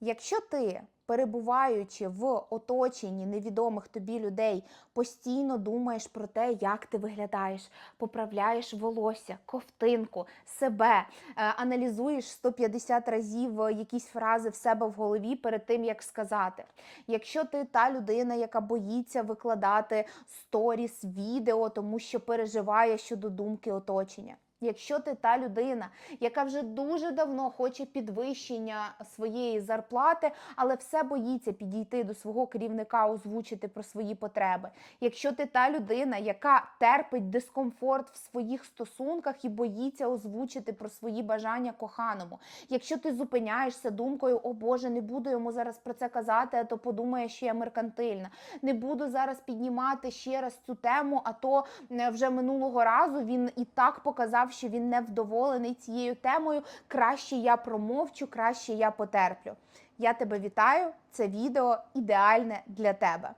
Якщо ти, перебуваючи в оточенні невідомих тобі людей, постійно думаєш про те, як ти виглядаєш, поправляєш волосся, ковтинку, себе, е, аналізуєш 150 разів е, якісь фрази в себе в голові перед тим, як сказати. Якщо ти та людина, яка боїться викладати сторіс, відео, тому що переживає щодо думки оточення. Якщо ти та людина, яка вже дуже давно хоче підвищення своєї зарплати, але все боїться підійти до свого керівника, озвучити про свої потреби. Якщо ти та людина, яка терпить дискомфорт в своїх стосунках і боїться озвучити про свої бажання коханому, якщо ти зупиняєшся думкою, о Боже, не буду йому зараз про це казати, а то подумає, що я меркантильна, не буду зараз піднімати ще раз цю тему, а то е, вже минулого разу він і так показав, що він не вдоволений цією темою. Краще я промовчу, краще я потерплю. Я тебе вітаю. Це відео ідеальне для тебе.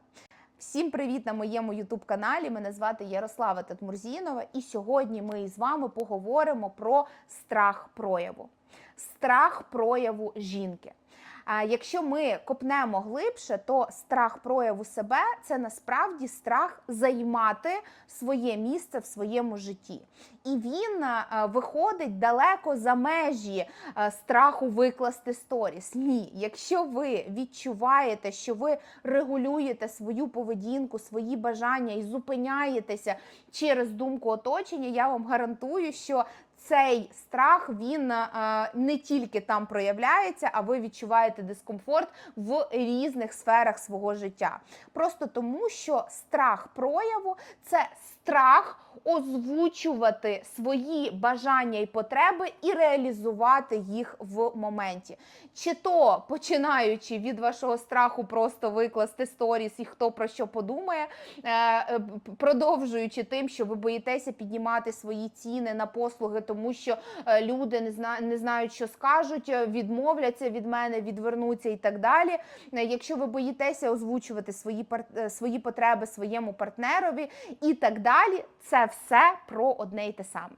Всім привіт на моєму youtube каналі. Мене звати Ярослава Татмурзінова, і сьогодні ми з вами поговоримо про страх прояву. Страх прояву жінки. Якщо ми копнемо глибше, то страх прояву себе це насправді страх займати своє місце в своєму житті. І він е, виходить далеко за межі е, страху викласти сторіс. Ні, якщо ви відчуваєте, що ви регулюєте свою поведінку, свої бажання і зупиняєтеся через думку оточення, я вам гарантую, що цей страх він е, не тільки там проявляється, а ви відчуваєте дискомфорт в різних сферах свого життя. Просто тому, що страх прояву це страх озвучувати свої бажання і потреби і реалізувати їх в моменті. Чи то починаючи від вашого страху просто викласти сторіс і хто про що подумає, е, е, продовжуючи тим, що ви боїтеся піднімати свої ціни на послуги, тому що е, люди не зна не знають, що скажуть, відмовляться від мене, відвернуться і так далі. Якщо ви боїтеся озвучувати свої свої потреби своєму партнерові і так далі, це все про одне й те саме.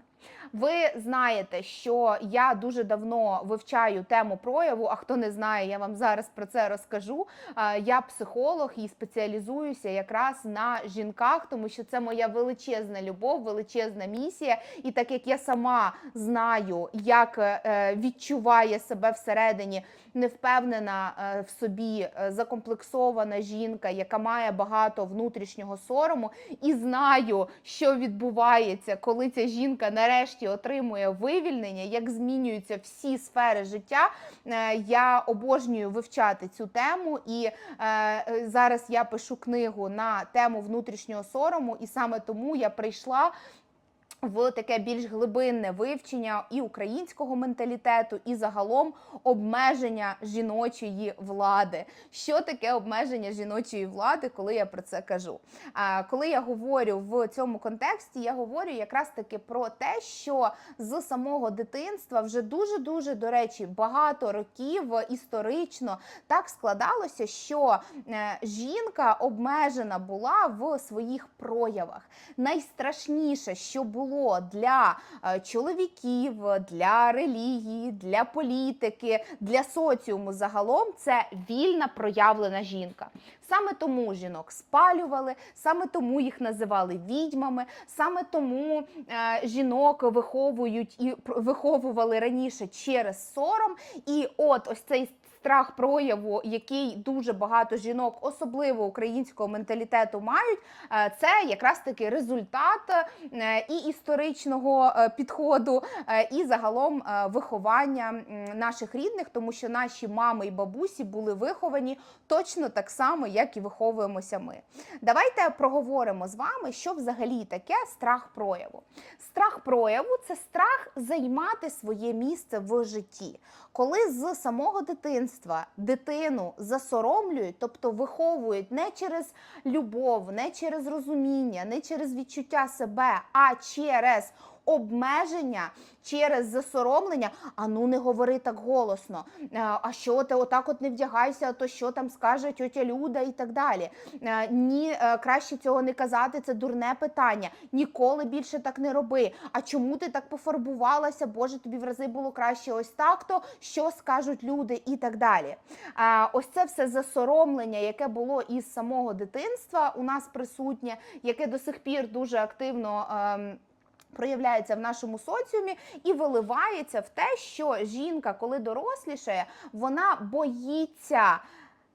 Ви знаєте, що я дуже давно вивчаю тему прояву. А хто не знає, я вам зараз про це розкажу. Е, Я психолог і спеціалізуюся якраз на жінках, тому що це моя величезна любов, величезна місія. І так як я сама знаю, як е, відчуває себе всередині невпевнена е, в собі е, закомплексована жінка, яка має багато внутрішнього сорому, і знаю, що відбувається, коли ця жінка нарешті отримує вивільнення, як змінюються всі сфери життя. Е, Я обожнюю вивчати цю тему, і е, зараз я пишу книгу на тему внутрішнього сорому, і саме тому я прийшла в таке більш глибинне вивчення і українського менталітету, і загалом обмеження жіночої влади. Що таке обмеження жіночої влади, коли я про це кажу? А коли я говорю в цьому контексті, я говорю якраз таки про те, що з самого дитинства вже дуже дуже до речі багато років історично так складалося, що е, жінка обмежена була в своїх проявах. Найстрашніше, що було для е, чоловіків, для релігії, для політики, для соціуму загалом, це вільна проявлена жінка. Саме тому жінок спалювали, саме тому їх називали відьмами, саме тому е, жінок виховують і виховували раніше через сором. І от ось цей страх прояву, який дуже багато жінок, особливо українського менталітету, мають, е, це якраз таки результат е, і історичного е, підходу, і загалом виховання наших рідних, тому що наші мами і бабусі були виховані точно так само, як і виховуємося ми. Давайте проговоримо з вами, що взагалі таке страх прояву. Страх прояву це страх займати своє місце в житті. Коли з самого дитинства дитину засоромлюють, тобто виховують не через любов, не через розуміння, не через відчуття себе, а через обмеження, через засоромлення. А ну не говори так голосно. Е, А що ти отак от не вдягайся, то що там скаже тьотя Люда і так далі. Е, Ні, е, краще цього не казати. Це дурне питання. Ніколи більше так не роби. А чому ти так пофарбувалася? Боже, тобі в рази було краще ось так. То що скажуть люди і так далі. Ось це все засоромлення, яке було із самого дитинства у нас присутнє, яке до сих пір дуже активно. Проявляється в нашому соціумі і виливається в те, що жінка, коли дорослішає, вона боїться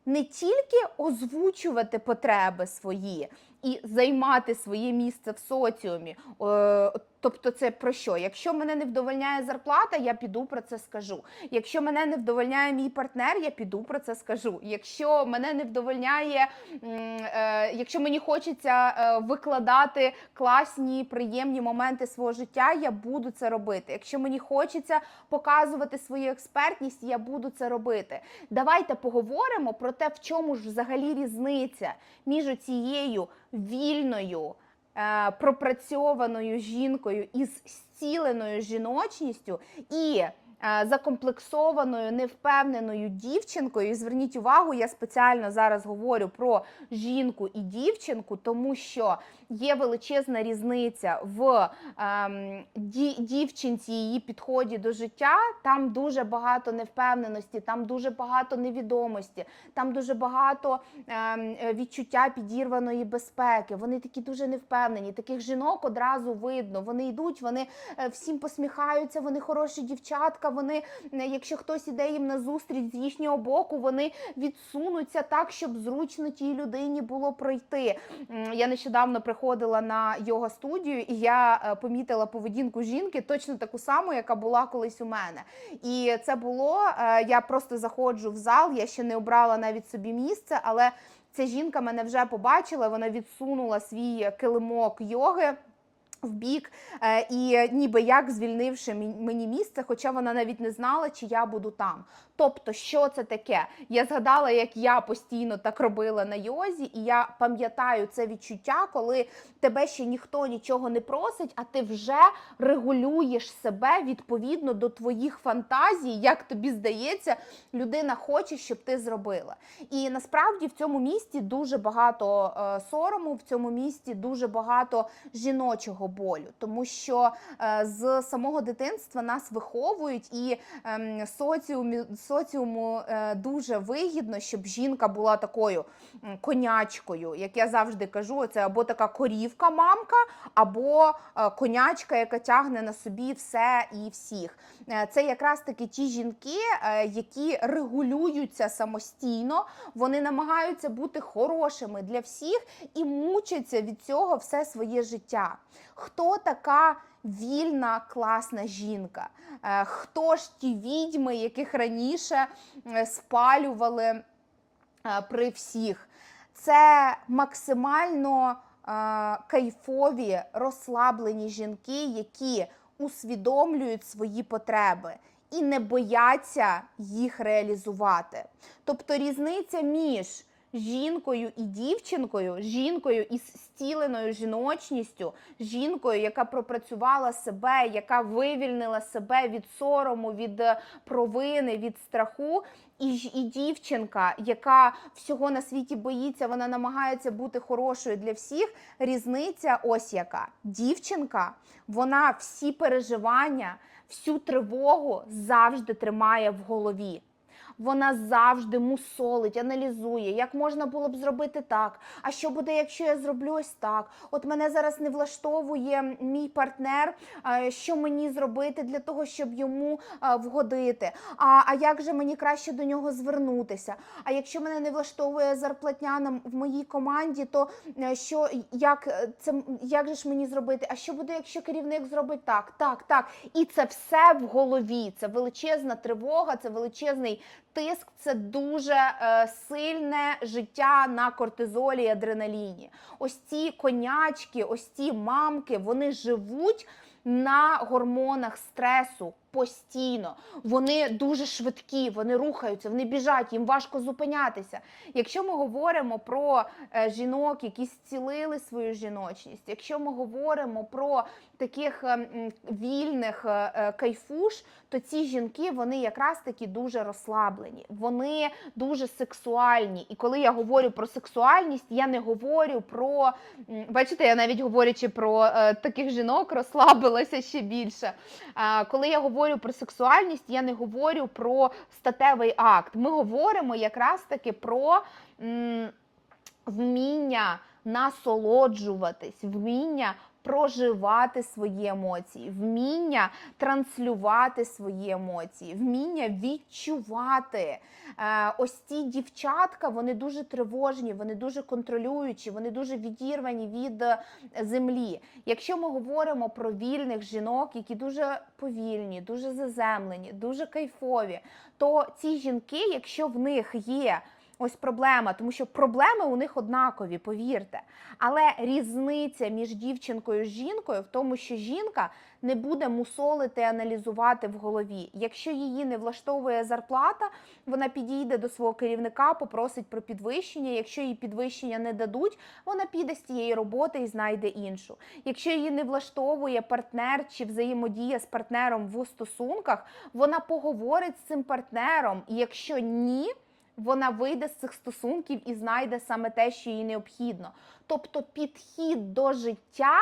не тільки озвучувати потреби свої і займати своє місце в соціумі. Е, Тобто, це про що? Якщо мене не вдовольняє зарплата, я піду про це скажу. Якщо мене не вдовольняє мій партнер, я піду про це скажу. Якщо мене не вдовольняє, е, якщо мені хочеться е, викладати класні, приємні моменти свого життя, я буду це робити. Якщо мені хочеться показувати свою експертність, я буду це робити. Давайте поговоримо про те, в чому ж взагалі різниця між цією вільною е, пропрацьованою жінкою із зціленою жіночністю і е, закомплексованою, невпевненою дівчинкою. І зверніть увагу, я спеціально зараз говорю про жінку і дівчинку, тому що є величезна різниця в ем, дівчинці її підході до життя. Там дуже багато невпевненості, там дуже багато невідомості, там дуже багато ем, відчуття підірваної безпеки. Вони такі дуже невпевнені. Таких жінок одразу видно. Вони йдуть, вони е, всім посміхаються, вони хороші дівчатка. Вони, е, якщо хтось іде їм на зустріч з їхнього боку, вони відсунуться так, щоб зручно тій людині було пройти. Я нещодавно приходила на його студію, і я е, помітила поведінку жінки, точно таку саму, яка була колись у мене. І це було. е, Я просто заходжу в зал, я ще не обрала навіть собі місце, але ця жінка мене вже побачила. Вона відсунула свій килимок йоги. В бік, е, і ніби як звільнивши мені місце, хоча вона навіть не знала, чи я буду там. Тобто, що це таке? Я згадала, як я постійно так робила на йозі, і я пам'ятаю це відчуття, коли тебе ще ніхто нічого не просить, а ти вже регулюєш себе відповідно до твоїх фантазій, як тобі здається, людина хоче, щоб ти зробила. І насправді в цьому місті дуже багато е, сорому, в цьому місті дуже багато жіночого болю, тому що е, з самого дитинства нас виховують і ем, соціумі, соціуму е, дуже вигідно, щоб жінка була такою конячкою, як я завжди кажу, це або така корівка, мамка, або е, конячка, яка тягне на собі все і всіх. Це якраз таки ті жінки, які регулюються самостійно, вони намагаються бути хорошими для всіх і мучаться від цього все своє життя. Хто така вільна, класна жінка? Е, Хто ж ті відьми, яких раніше е, спалювали е, при всіх? Це максимально кайфові, розслаблені жінки, які усвідомлюють свої потреби і не бояться їх реалізувати. Тобто різниця між жінкою і дівчинкою, жінкою із стіленою жіночністю, жінкою, яка пропрацювала себе, яка вивільнила себе від сорому, від е, провини, від страху. І, і дівчинка, яка всього на світі боїться, вона намагається бути хорошою для всіх. Різниця ось яка. Дівчинка, вона всі переживання, всю тривогу завжди тримає в голові. Вона завжди мусолить, аналізує, як можна було б зробити так. А що буде, якщо я зроблю ось так? От мене зараз не влаштовує мій партнер, що мені зробити для того, щоб йому вгодити. А, а як же мені краще до нього звернутися? А якщо мене не влаштовує зарплатня в моїй команді, то е, що як е, це як же ж мені зробити? А що буде, якщо керівник зробить так, так, так? І це все в голові. Це величезна тривога, це величезний тиск, це дуже е, сильне життя на кортизолі і адреналіні. Ось ці конячки, ось ці мамки, вони живуть на гормонах стресу постійно. Вони дуже швидкі, вони рухаються, вони біжать, їм важко зупинятися. Якщо ми говоримо про е, жінок, які зцілили свою жіночність, якщо ми говоримо про таких е, вільних е, е, кайфуш, то ці жінки вони якраз таки дуже розслаблені, вони дуже сексуальні. І коли я говорю про сексуальність, я не говорю про бачите, я навіть говорячи про таких жінок, розслабилася ще більше. Коли я говорю про сексуальність, я не говорю про статевий акт. Ми говоримо якраз таки про. м, Вміння насолоджуватись, вміння проживати свої емоції, вміння транслювати свої емоції, вміння відчувати. Е, ось ці дівчатка, вони дуже тривожні, вони дуже контролюючі, вони дуже відірвані від е, землі. Якщо ми говоримо про вільних жінок, які дуже повільні, дуже заземлені, дуже кайфові, то ці жінки, якщо в них є Ось проблема, тому що проблеми у них однакові, повірте. Але різниця між дівчинкою і жінкою в тому, що жінка не буде мусолити, аналізувати в голові. Якщо її не влаштовує зарплата, вона підійде до свого керівника, попросить про підвищення. Якщо їй підвищення не дадуть, вона піде з тієї роботи і знайде іншу. Якщо її не влаштовує партнер чи взаємодія з партнером в стосунках, вона поговорить з цим партнером. І якщо ні, вона вийде з цих стосунків і знайде саме те, що їй необхідно. Тобто підхід до життя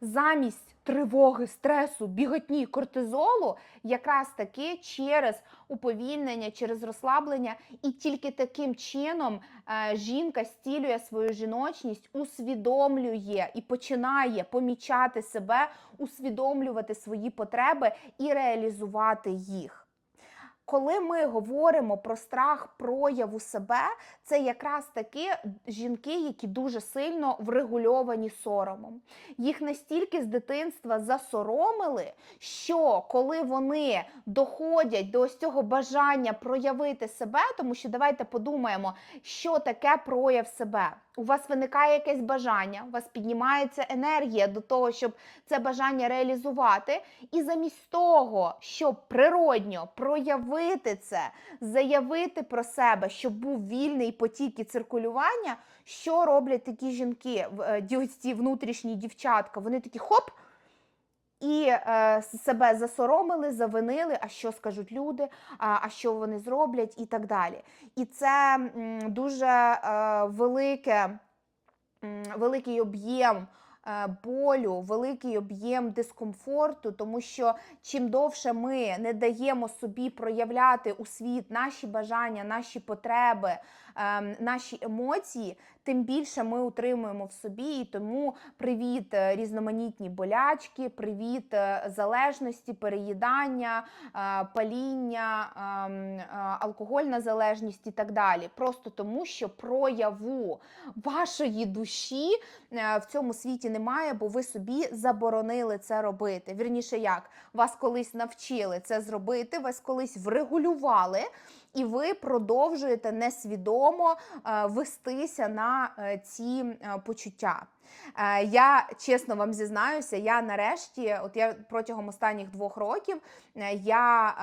замість тривоги, стресу, біготні, кортизолу, якраз таки через уповільнення, через розслаблення, і тільки таким чином е, жінка стілює свою жіночність, усвідомлює і починає помічати себе, усвідомлювати свої потреби і реалізувати їх. Коли ми говоримо про страх прояву себе, це якраз таки жінки, які дуже сильно врегульовані соромом. Їх настільки з дитинства засоромили, що коли вони доходять до ось цього бажання проявити себе, тому що давайте подумаємо, що таке прояв себе. У вас виникає якесь бажання, у вас піднімається енергія до того, щоб це бажання реалізувати, і замість того, щоб природньо проявити це, заявити про себе, щоб був вільний потік і циркулювання, що роблять такі жінки, е, ці внутрішні дівчатка? Вони такі хоп. І е, себе засоромили, завинили, а що скажуть люди, а, а що вони зроблять, і так далі. І це м, дуже е, велике, м, великий об'єм е, болю, великий об'єм дискомфорту, тому що чим довше ми не даємо собі проявляти у світ наші бажання, наші потреби, ем, наші емоції, тим більше ми утримуємо в собі. І тому привіт е, різноманітні болячки, привіт е, залежності, переїдання, е, паління, ем, алкогольна залежність і так далі. Просто тому, що прояву вашої душі в цьому світі немає, бо ви собі заборонили це робити. Вірніше, як вас колись навчили це зробити, вас колись врегулювали. І ви продовжуєте несвідомо е, вестися на е, ці е, почуття. Е, Я чесно вам зізнаюся, я нарешті, от я протягом останніх двох років, е, я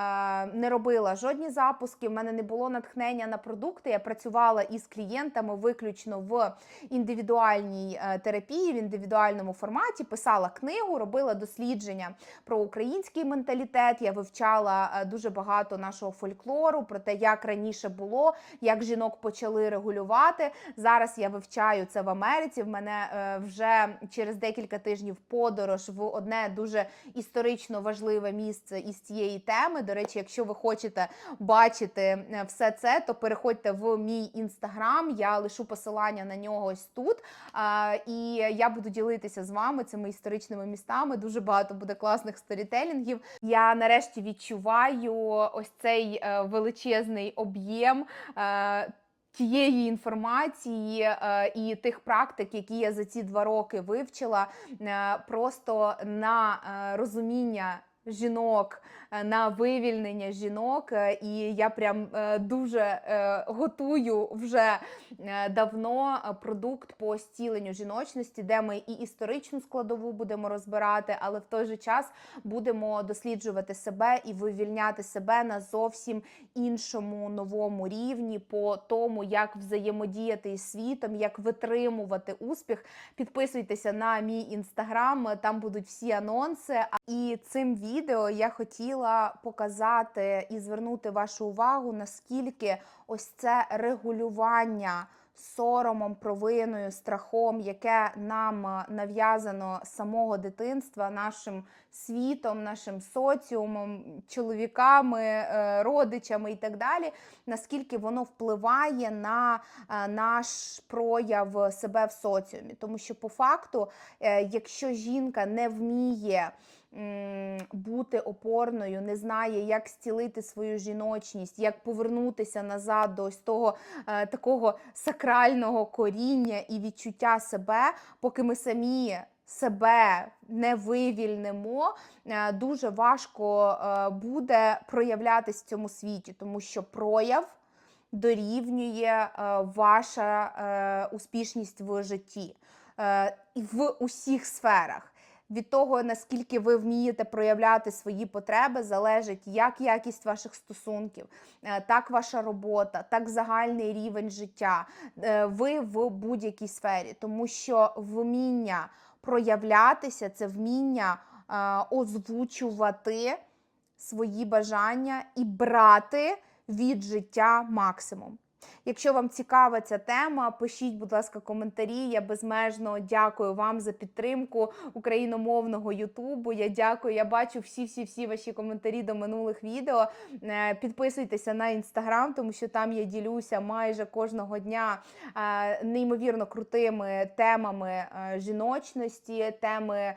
е, не робила жодні запуски, в мене не було натхнення на продукти. Я працювала із клієнтами виключно в індивідуальній терапії, в індивідуальному форматі, писала книгу, робила дослідження про український менталітет. Я вивчала дуже багато нашого фольклору, про те, як раніше було, як жінок почали регулювати. Зараз я вивчаю це в Америці. В мене вже через декілька тижнів подорож в одне дуже історично важливе місце із цієї теми. До речі, якщо ви хочете бачити е, все це, то переходьте в мій інстаграм. Я лишу посилання на нього ось тут. І я буду ділитися з вами цими історичними містами. Дуже багато буде класних сторітелінгів. Я нарешті відчуваю ось цей е, величезний об'єм. Тієї інформації е, і тих практик, які я за ці два роки вивчила, е, просто на е, розуміння жінок, е, на вивільнення жінок. е, І я прям е, дуже готую вже давно продукт по стіленню жіночності, де ми і історичну складову будемо розбирати, але в той же час будемо досліджувати себе і вивільняти себе на зовсім іншому новому рівні по тому, як взаємодіяти із світом, як витримувати успіх. Підписуйтеся на мій інстаграм, там будуть всі анонси. І цим відео я хотіла показати і звернути вашу увагу, наскільки ось це регулювання соромом, провиною, страхом, яке нам е, нав'язано з самого дитинства, нашим світом, нашим соціумом, чоловіками, е, родичами і так далі, наскільки воно впливає на е, наш прояв себе в соціумі. Тому що по факту, якщо жінка не вміє бути опорною, не знає, як зцілити свою жіночність, як повернутися назад до ось того е, такого сакрального коріння і відчуття себе, поки ми самі себе не вивільнимо, е, дуже важко е, буде проявлятись в цьому світі, тому що прояв дорівнює ваша успішність в житті в усіх сферах. Від того, наскільки ви вмієте проявляти свої потреби, залежить як якість ваших стосунків, е, так ваша робота, так загальний рівень життя. е, Ви в будь-якій сфері, тому що вміння проявлятися це вміння е, озвучувати свої бажання і брати від життя максимум. Якщо вам цікава ця тема, пишіть, будь ласка, коментарі. Я безмежно дякую вам за підтримку україномовного Ютубу. Я дякую. Я бачу всі-всі-всі ваші коментарі до минулих відео. Е, Підписуйтеся на інстаграм, тому що там я ділюся майже кожного дня е, неймовірно крутими темами е, жіночності, теми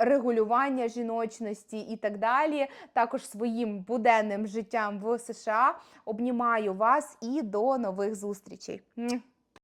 регулювання жіночності і так далі. Також своїм буденним життям в США. Обнімаю вас і до нових зустрічей. Муа.